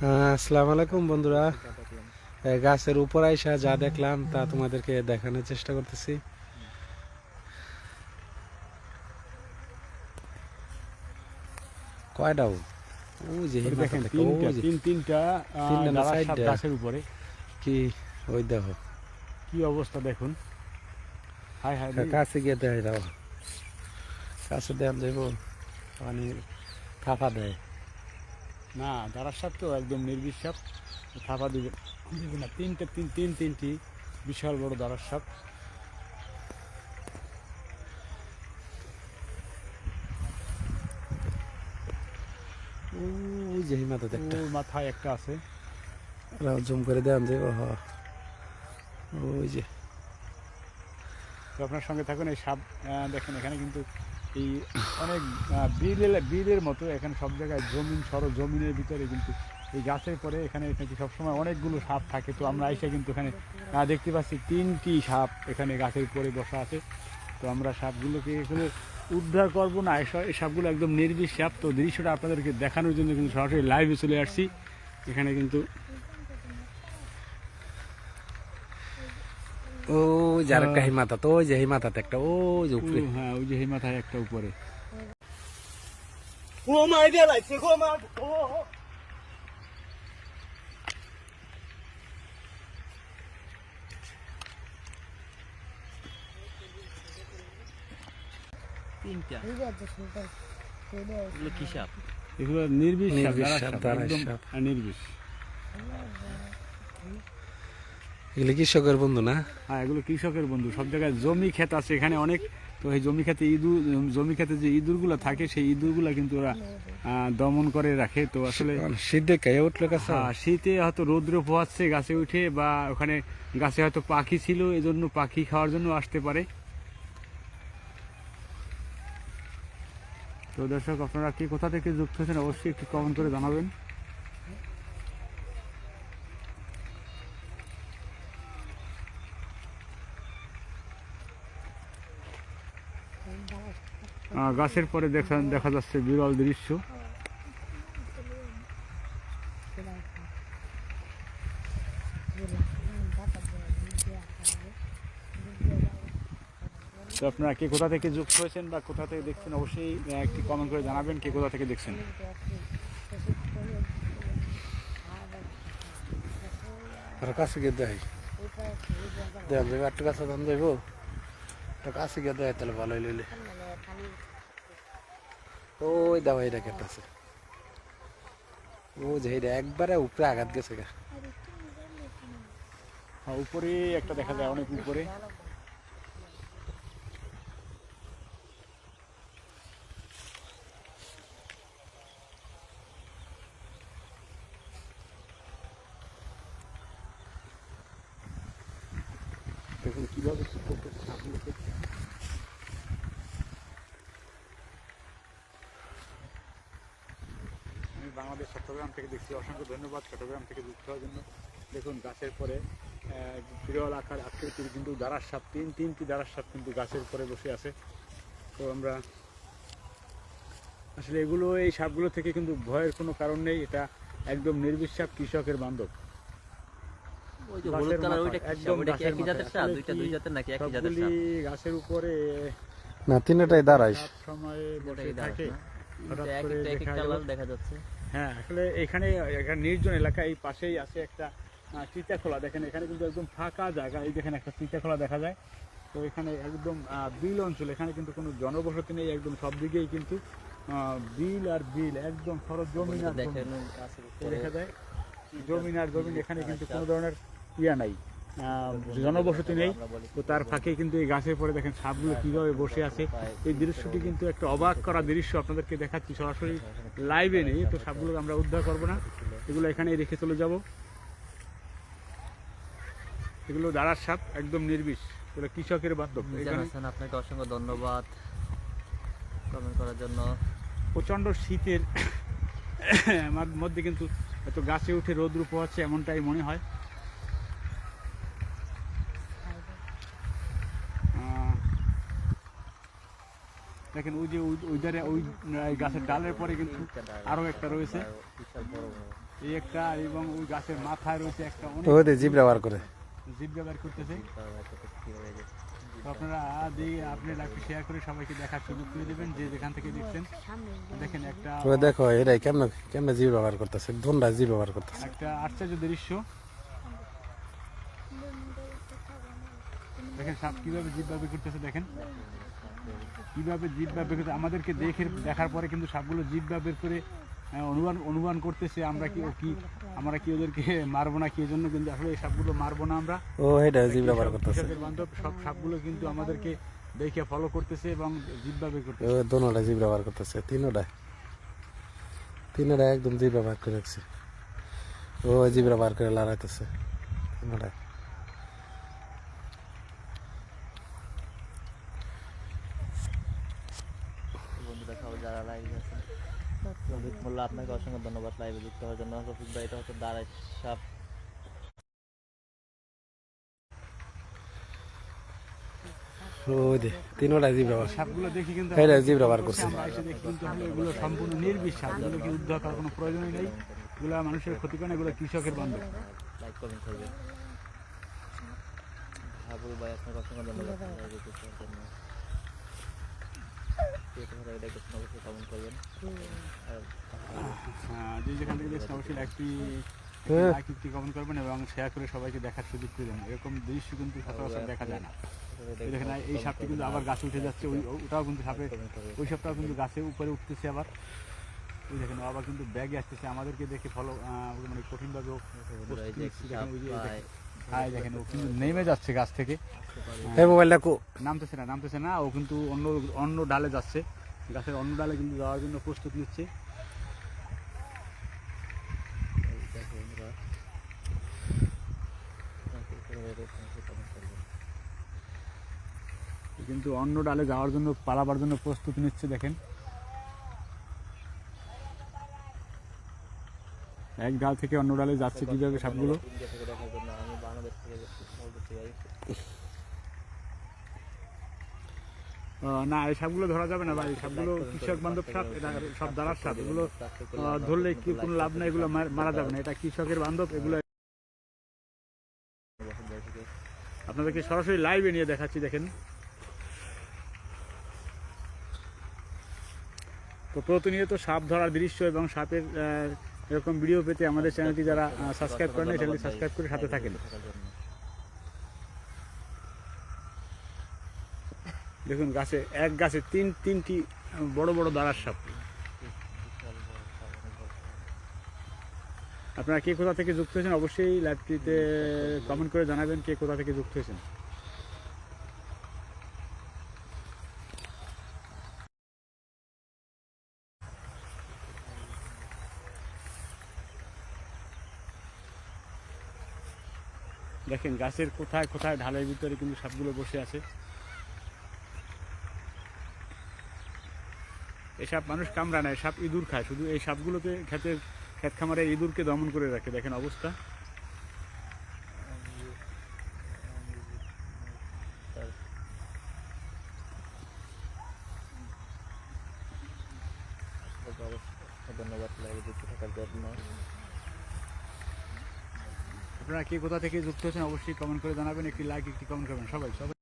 হ্যাঁ, আসসালামু আলাইকুম বন্ধুরা। গাছের উপর আইসা যা দেখলাম তা তোমাদেরকে দেখানোর চেষ্টা করতেছি। কয়টাও যে দেখেন তিন তিনটা। গাছের উপরে। কি? ওই দেখো। কি অবস্থা দেখুন। হাই হাই কা- কাছে গিয়ে দেয় দাও। কাছে দেন যাইব পানি থাপা দেয়। না দাঁড়ার সাপ তো একদম নির্বিষ সাপ। থাপা দিবে। দিবে না তিনটে তিন তিন তিনটি বিশাল বড় দাঁড়ার সাপ। ওই যে একটা। ওর মাথায় একটা আছে। জুম করে দেন যাইব হ ওই যে। আপনার সঙ্গে থাকুন এই সাপ দেখেন এখানে কিন্তু এই অনেক আহ, বিলের মতো এখানে সব জায়গায় জমিন সর জমিনের ভিতরে কিন্তু এই গাছের পরে এখানে নাকি সবসময় অনেকগুলো সাপ থাকে। তো আমরা এসে কিন্তু এখানে দেখতে পাচ্ছি তিনটি সাপ এখানে গাছের উপরে বসা আছে। তো আমরা সাপগুলোকে এখানে উদ্ধার করব না এই সাপগুলো একদম নির্বিষ সাপ। তো দৃশ্যটা আপনাদেরকে দেখানোর জন্য কিন্তু সরাসরি লাইভে চলে আসছি। এখানে কিন্তু ও যার আরেকটা হিমাতা তো ওই যে হিমাতাতে হ্যাঁ। একটা ও যে উপরে। হ্যাঁ ওই যে হিমাতায় একটা উপরে। ও মা এটা লাগছে গো মা ও। এগুলো নির্বিষ নির্বিষ এগুলো কৃষকের বন্ধু না? হ্যাঁ এগুলো কৃষকের বন্ধু। সব জায়গায় জমি ক্ষেত আছে এখানে অনেক। তো এই জমি খেতে ইঁদুর জমি খেতে যে ইঁদুরগুলো থাকে সেই ইঁদুরগুলো কিন্তু ওরা দমন করে রাখে। তো আসলে শীত দেখে উঠল কাছে হ্যাঁ, শীতে হয়তো রৌদ্র পোহাচ্ছে গাছে উঠে বা ওখানে গাছে হয়তো পাখি ছিল এজন্য পাখি খাওয়ার জন্য আসতে পারে। তো দর্শক আপনারা কি কোথা থেকে যুক্ত হয়েছেন অবশ্যই একটু কমেন্ট করে জানাবেন। গাছের পরে দেখা দেখা যাচ্ছে বিরল দৃশ্য। তো আপনারা কে কোথা থেকে যুক্ত হয়েছেন বা কোথা থেকে দেখছেন, অবশ্যই একটি কমেন্ট করে জানাবেন কে কোথা থেকে দেখছেন। কাছে গিয়ে দেয়। একটু কাছে একটু কাছে গিয়ে দেয়, তাহলে ভালোই লইলে। ওই দাও এটা কেটেছে ও যে এটা একবারে উপরে আঘাত গেছে গা। হ্যাঁ, উপরে একটা দেখা যায় অনেক উপরে। দেখুন কীভাবে কি করতেছে সাপগুলোকে। আমি বাংলাদেশ চট্টগ্রাম থেকে দেখছি। অসংখ্য ধন্যবাদ চট্টগ্রাম থেকে যুক্ত হওয়ার জন্য। দেখুন গাছের পরে বিরল আকার আকৃতির কিন্তু দাঁড়ার সাপ তিন তিনটি দাঁড়ার সাপ কিন্তু গাছের পরে বসে আছে। তো আমরা আসলে এগুলো এই সাপগুলো থেকে কিন্তু ভয়ের কোনো কারণ নেই। এটা একদম নির্বিষ সাপ কৃষকের বান্ধব। গাছের হলুদ কালার মাথায়, ওইটা কি একদম সাপ ওইটা কি গাছের একই জাতের মাথায়। সাপ? আসলে দুইটা কি দুই জাতের নাকি একই জাতের সবগুলি সাপ? গাছের উপরে না তিনটাই দাঁড়াইস সময় বসে থাকে। দেখা যাচ্ছে। হ্যাঁ আসলে এখানে এখানে নির্জন এলাকা এই পাশেই আছে একটা চিতাখোলা দেখেন এখানে কিন্তু একদম ফাঁকা জায়গা। এই দেখেন একটা চিতাখোলা দেখা যায়। তো এখানে একদম বিল অঞ্চল এখানে কিন্তু কোনো জনবসতি নেই একদম সব দিকেই কিন্তু বিল আর বিল একদম সরজ জমিন আর দেখা যায় জমিন আর জমিন এখানে কিন্তু কোনো ধরনের ইয়া নাই। জনবসতি নেই। তো তার ফাঁকে কিন্তু এই গাছের পরে দেখেন সাপগুলো কীভাবে বসে আছে। এই দৃশ্যটি কিন্তু একটা অবাক করা দৃশ্য আপনাদেরকে দেখাচ্ছি। সরাসরি লাইভে নেই তো সাপগুলো আমরা উদ্ধার করব না। এগুলো এখানে রেখে চলে যাব। এগুলো দাঁড়ার সাপ একদম নির্বিষ। এগুলো কৃষকের হাসান আপনাকে অসংখ্য ধন্যবাদ কমেন্ট করার জন্য। প্রচণ্ড শীতের মধ্যে কিন্তু এত গাছে উঠে রোদ্র পোহাচ্ছে এমনটাই মনে হয়। দেখেন ওই যে ওই- ওই ধারে ওই গাছের ডালের পরে কিন্তু আরও একটা রয়েছে। এই একটা এবং ওই গাছের মাথায় রয়েছে একটা অনেক জিপ ব্যবহার করে। জিপ ব্যবহার করতেছে। আপনারা দিয়ে আপনি লাইভটি শেয়ার করে সবাইকে দেখার সুযোগ করে দেবেন যে যেখান থেকে দেখছেন। দেখেন একটা দেখো এটাই কেমনে কেমনে জিপ ব্যবহার করতেছে ধুনটা জিপ ব্যবহার করতেছে। একটা আশ্চর্য দৃশ্য। দেখেন সাপ কীভাবে জীব ব্যবহার করতেছে দেখেন। কীভাবে জীব ব্যবহার করতে আমাদেরকে দেখে দেখার পরে কিন্তু সাপগুলো জীব ব্যবহার করে আহ, অনুমান অনুমান করতেছে আমরা কি ও কি আমরা কি ওদেরকে মারবো না কি এজন্য কিন্তু আসলে এই সাপগুলো মারবো না আমরা। ও এটা জিপ ব্যবহার করতেছে। বান্ধব সব সাপগুলো কিন্তু আমাদেরকে দেখে ফলো করতেছে এবং জীব ব্যবহার ও করতেছে দোনোটা জিপ ব্যবহার করতেছে তিনোটা। তিনোটা একদম জিপ ব্যবহার করে রাখছে। ও জিপ বার করে লড়াইতেছে তিনোটা বন্ধুরা সবাই যারা লাইভে আছেন মোল্লা আপনাকে অসংখ্য ধন্যবাদ লাইভে যুক্ত হওয়ার জন্য। রফিক ভাই এটা হচ্ছে দাঁড়াই সাপ। তিনোটা সাপগুলো দেখি কিন্তু এটা করছে। এগুলো সম্পূর্ণ নির্বিষ কি উদ্ধার করার কোনো প্রয়োজনই নেই। এগুলো মানুষের ক্ষতি করে না, এগুলো কৃষকের বান্ধব লাইক কমেন্ট করবেন হাবুল ভাই আপনাকে অসংখ্য ধন্যবাদ লাইভে যুক্ত হওয়ার জন্য কে কোথায় এটা দেখছেন অবশ্যই কমেন্ট করবেন আর যে যেখান থেকে দেখছেন অবশ্যই একটি হ্যাঁ। করবেন এবং শেয়ার করে সবাইকে দেখার সুযোগ করে দেন। এরকম দৃশ্য কিন্তু সচরাচর দেখা যায় না। এই দেখেন এই সাপটি কিন্তু আবার গাছে উঠে যাচ্ছে ওই ওটাও কিন্তু সাপের ওই সাপটাও কিন্তু গাছে উপরে উঠতেছে আবার। ওই দেখেন আবার কিন্তু ব্যাগে আসতেছে। আমাদেরকে দেখে ফলো মানে কঠিন কঠিনভাবে হ্যাঁ দেখেন ও কিন্তু নেমে যাচ্ছে গাছ থেকে। এই মোবাইলটা নামতেছে না নামতেছে না ও কিন্তু অন্য অন্য ডালে যাচ্ছে। গাছের অন্য ডালে কিন্তু যাওয়ার জন্য প্রস্তুত নিচ্ছে। কিন্তু অন্য ডালে যাওয়ার জন্য পালাবার জন্য প্রস্তুতি নিচ্ছে দেখেন। এক ডাল থেকে অন্য ডালে যাচ্ছে কীভাবে সাপগুলো? না, এই সাপগুলো ধরা যাবে না ভাই। এই সাপগুলো কৃষক বান্ধব সাপ, এটা সব দাঁড়ার সাপ। এগুলো ধরলে কি কোনো লাভ নাই, এগুলো মারা যাবে না। এটা কৃষকের বান্ধব, এগুলো আপনাদেরকে সরাসরি লাইভে নিয়ে দেখাচ্ছি, দেখেন। তো প্রতিনিয়ত সাপ ধরার দৃশ্য এবং সাপের এরকম ভিডিও পেতে আমাদের চ্যানেলটি যারা সাবস্ক্রাইব করেন চ্যানেলটি সাবস্ক্রাইব করে সাথে থাকেন। দেখুন, গাছে এক গাছে তিন, তিনটি বড় বড় দাঁড়ার সাপ। আপনারা কে কোথা থেকে যুক্ত হয়েছেন অবশ্যই লাইভটিতে কমেন্ট করে জানাবেন কে কোথা থেকে যুক্ত হয়েছেন। দেখেন, গাছের কোথায় কোথায় ঢালের ভিতরে কিন্তু সাপগুলো বসে আছে। এই সাপ মানুষ কামড়া নেয় সাপ ইঁদুর খায়। শুধু এই সাপগুলোতে ক্ষেতের ক্ষেত খামারে ইঁদুরকে দমন করে রাখে। দেখেন অবস্থা। আপনারা কে কোথা থেকে যুক্ত হচ্ছেন অবশ্যই কমেন্ট করে জানাবেন। একটি লাইক একটি কমেন্ট করবেন। সবাই সবাই।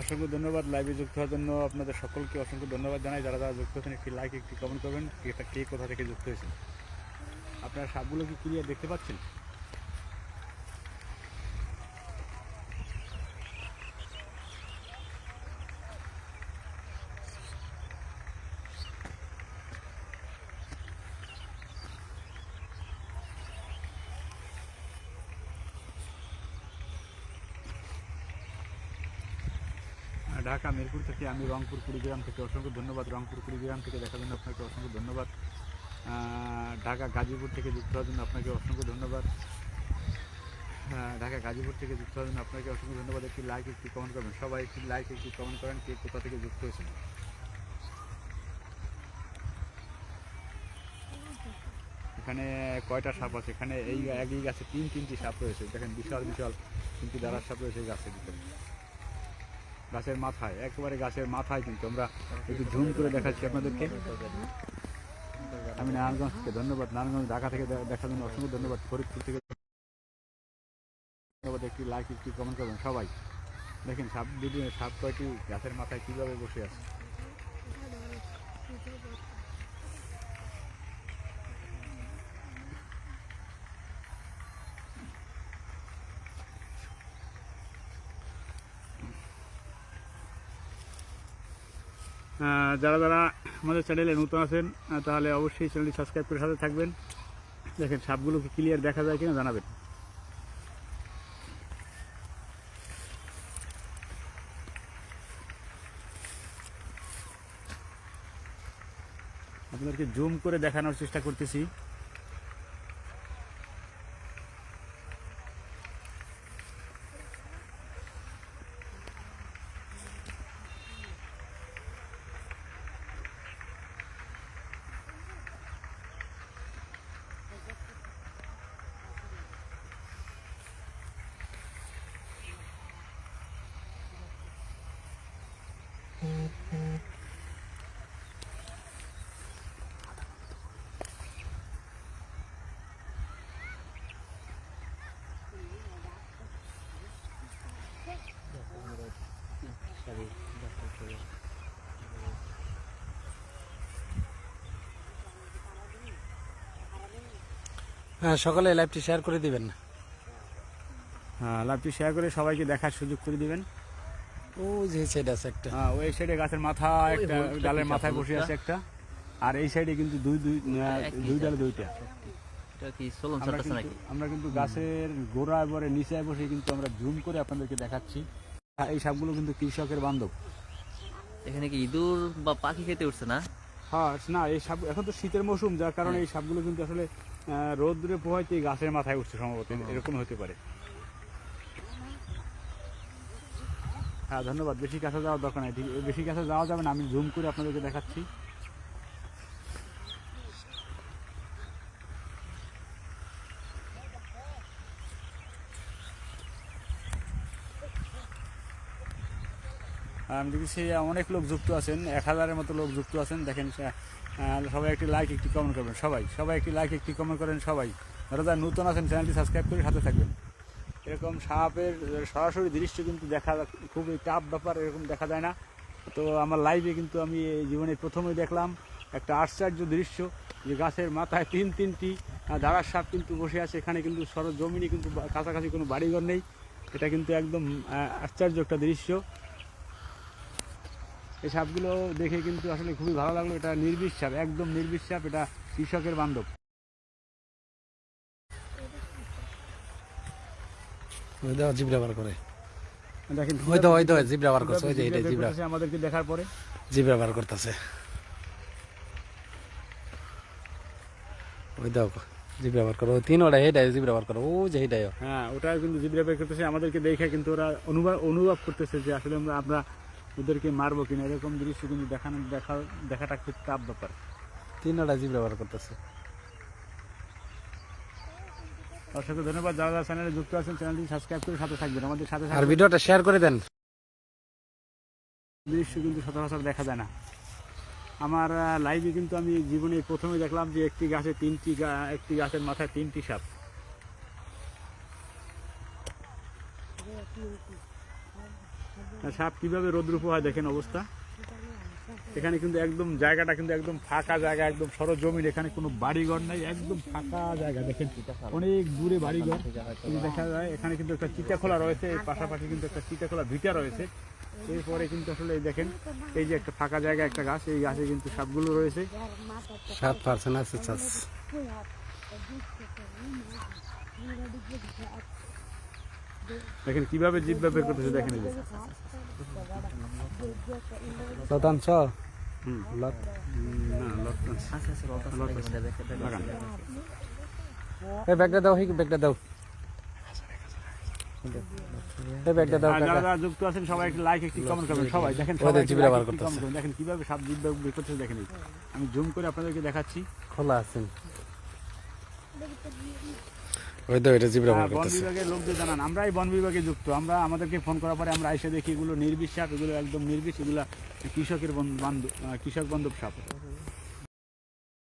অসংখ্য ধন্যবাদ লাইভে যুক্ত হওয়ার জন্য। আপনাদের সকলকে অসংখ্য ধন্যবাদ জানাই। যারা যারা যুক্ত হয়েছেন, একটি লাইক একটি কমেন্ট করবেন। কে কোথা থেকে যুক্ত হয়েছেন? আপনারা সাপগুলো কি ক্লিয়ার দেখতে পাচ্ছেন? ঢাকা, মিরপুর থেকে আমি রংপুর, কুড়িগ্রাম থেকে অসংখ্য ধন্যবাদ। রংপুর, কুড়িগ্রাম থেকে দেখার জন্য আপনাকে অসংখ্য ধন্যবাদ। ঢাকা, গাজীপুর থেকে যুক্ত হওয়ার জন্য আপনাকে অসংখ্য ধন্যবাদ। ঢাকা, গাজীপুর থেকে যুক্ত হওয়ার জন্য আপনাকে অসংখ্য ধন্যবাদ। একটি লাইক একটি কমেন্ট করবেন। সবাই একটি লাইক একটি কমেন্ট করেন কে কোথা থেকে যুক্ত হয়েছেন। এখানে কয়টা সাপ আছে? এখানে এই একই গাছে তিন, তিনটি সাপ রয়েছে। দেখেন, বিশাল বিশাল তিনটি দাঁড়ার সাপ রয়েছে এই গাছের ভিতরে। গাছের মাথায়, একেবারে গাছের মাথায় কিন্তু আমরা একটু ঝুম করে দেখাচ্ছি আপনাদেরকে। আমি নারায়ণগঞ্জকে ধন্যবাদ, নারায়ণগঞ্জ, ঢাকা থেকে দেখার জন্য অসংখ্য ধন্যবাদ। ফরিদপুর থেকে ধন্যবাদ, একটি লাইক, একটি কমেন্ট করবেন সবাই। দেখেন সাপ দুদিনে সাপ কয়টি গাছের মাথায় কীভাবে বসে আছে? যারা যারা আমাদের চ্যানেলে নতুন আছেন তাহলে অবশ্যই চ্যানেলটি সাবস্ক্রাইব করে সাথে থাকবেন। দেখেন সাপগুলোকে ক্লিয়ার দেখা যায় কিনা জানাবেন। আপনাদেরকে জুম করে দেখানোর চেষ্টা করতেছি। হ্যাঁ সকালে লাইভটি শেয়ার করে দিবেন না। হ্যাঁ লাইভটি শেয়ার করে সবাইকে দেখার সুযোগ করে দিবেন। ও যে সাইড আছে একটা। হ্যাঁ, ওই সাইডে গাছের মাথা একটা ডালের মাথায় বসে আছে একটা। আর এই সাইডে কিন্তু দুই দুই দুই ডালে দুইটা। এটা কি সোলন আমরা কিন্তু আমরা কিন্তু গাছের গোড়া এবারে নিচে বসে কিন্তু আমরা জুম করে আপনাদেরকে দেখাচ্ছি। আর এই সাপগুলো কিন্তু কৃষকের বান্ধব। এখানে কি ইঁদুর বা পাখি খেতে উঠছে না? হ্যাঁ না এই সাপ এখন তো শীতের মৌসুম যার কারণে এই সাপগুলো কিন্তু আসলে রৌদ্রে পোহাইতে গাছের মাথায় উঠছে সম্ভবত, এরকম হতে পারে। হ্যাঁ ধন্যবাদ। বেশি কাছে যাওয়ার দরকার নাই। বেশি কাছে যাওয়া যাবে না, আমি জুম করে আপনাদেরকে দেখাচ্ছি। আমি দেখছি অনেক লোক যুক্ত আছেন, এক হাজারের মতো লোক যুক্ত আছেন। দেখেন সবাই একটি লাইক একটি কমেন্ট করবেন, সবাই। সবাই একটি লাইক একটি কমেন্ট করেন, সবাই। যারা যারা নতুন আছেন চ্যানেলটি সাবস্ক্রাইব করে সাথে থাকবেন। এরকম সাপের সরাসরি দৃশ্য কিন্তু দেখা খুবই টাফ ব্যাপার, এরকম দেখা যায় না। তো আমার লাইভে কিন্তু আমি জীবনে প্রথমেই দেখলাম একটা আশ্চর্য দৃশ্য যে গাছের মাথায় তিন, তিনটি দাঁড়ার সাপ কিন্তু বসে আছে। এখানে কিন্তু সরজমিনে কিন্তু কাছাকাছি কোনো বাড়িঘর নেই। এটা কিন্তু একদম আশ্চর্য একটা দৃশ্য। এই সাপগুলো দেখে কিন্তু আসলে খুবই ভালো লাগল। এটা নির্বিষ সাপ একদম নির্বিষ সাপ। এটা কৃষকের বান্ধব। ওই দাও করে। দেখেন ওই তো ওই তো জিব ব্যবহার করছে ওই যে এটা জিব আমাদেরকে দেখার পরে। জিব ব্যবহার করতেছে। ওই দাও জিব ব্যবহার করো। তিন ওটা হেটাই জিব ব্যবহার করো। ও যে হেটাই হ্যাঁ ওটা কিন্তু করতেছে। আমাদেরকে দেখে কিন্তু ওরা অনুভব অনুভব করতেছে যে আসলে আমরা আমরা ওদেরকে মারবো কিনা এরকম দৃশ্য কিন্তু দেখানো দেখা দেখাটা খুব টাফ ব্যাপার। তিন ওটা জিব ব্যবহার করতেছে। অসংখ্য ধন্যবাদ। যারা যারা চ্যানেলে যুক্ত আছেন চ্যানেলটি সাবস্ক্রাইব করে সাথে থাকবেন। আমাদের সাথে আর ভিডিওটা শেয়ার করে দেন। দৃশ্য কিন্তু সচরাচর দেখা যায় না। আমার লাইভে কিন্তু আমি জীবনে প্রথমে দেখলাম যে একটি গাছে তিনটি একটি গাছের মাথায় তিনটি সাপ। সাপ কীভাবে রোদ্র হয় দেখেন অবস্থা। এখানে কিন্তু একদম জায়গাটা কিন্তু একদম ফাঁকা জায়গা একদম সরজমিন এখানে কোনো বাড়িঘর নাই একদম ফাঁকা জায়গা। দেখেন অনেক দূরে বাড়িঘর। দেখা যায় এখানে কিন্তু একটা চিতাখোলা রয়েছে এর পাশাপাশি কিন্তু একটা চিতাখোলা ভিটা রয়েছে। এরপরে কিন্তু আসলে এই দেখেন এই যে একটা ফাঁকা জায়গা একটা গাছ এই গাছে কিন্তু সাপগুলো রয়েছে। সাত পার্সেন্ট আছে চাষ। দেখেন কীভাবে জীব বের করতেছে দেখেন এই যে শতাংশ হুম লট না লটকন রত আছে দেখেন, এটা দেখেন, দেখেন। লাগান এই ব্যাগটা দাও ব্যাগটা দাও এই ব্যাগটা। দাও যারা যুক্ত আছেন সবাই একটি লাইক একটি কমেন্ট করবেন। সবাই দেখেন সবাই করতেছে। দেখেন কীভাবে সাপ জীব বের করতেছে দেখেন আমি জুম করে আপনাদেরকে দেখাচ্ছি। খোলা আছেন ওই তো এটা জিব্রা হ্যাঁ, বন করতেছে। বিভাগের লোকদের জানান আমরাই বন বিভাগে যুক্ত আমরা আমাদেরকে ফোন করার পরে আমরা এসে দেখি এগুলো নির্বিষ সাপ এগুলো একদম নির্বিষ এগুলো কৃষকের কৃষক বান্ধব সাপ।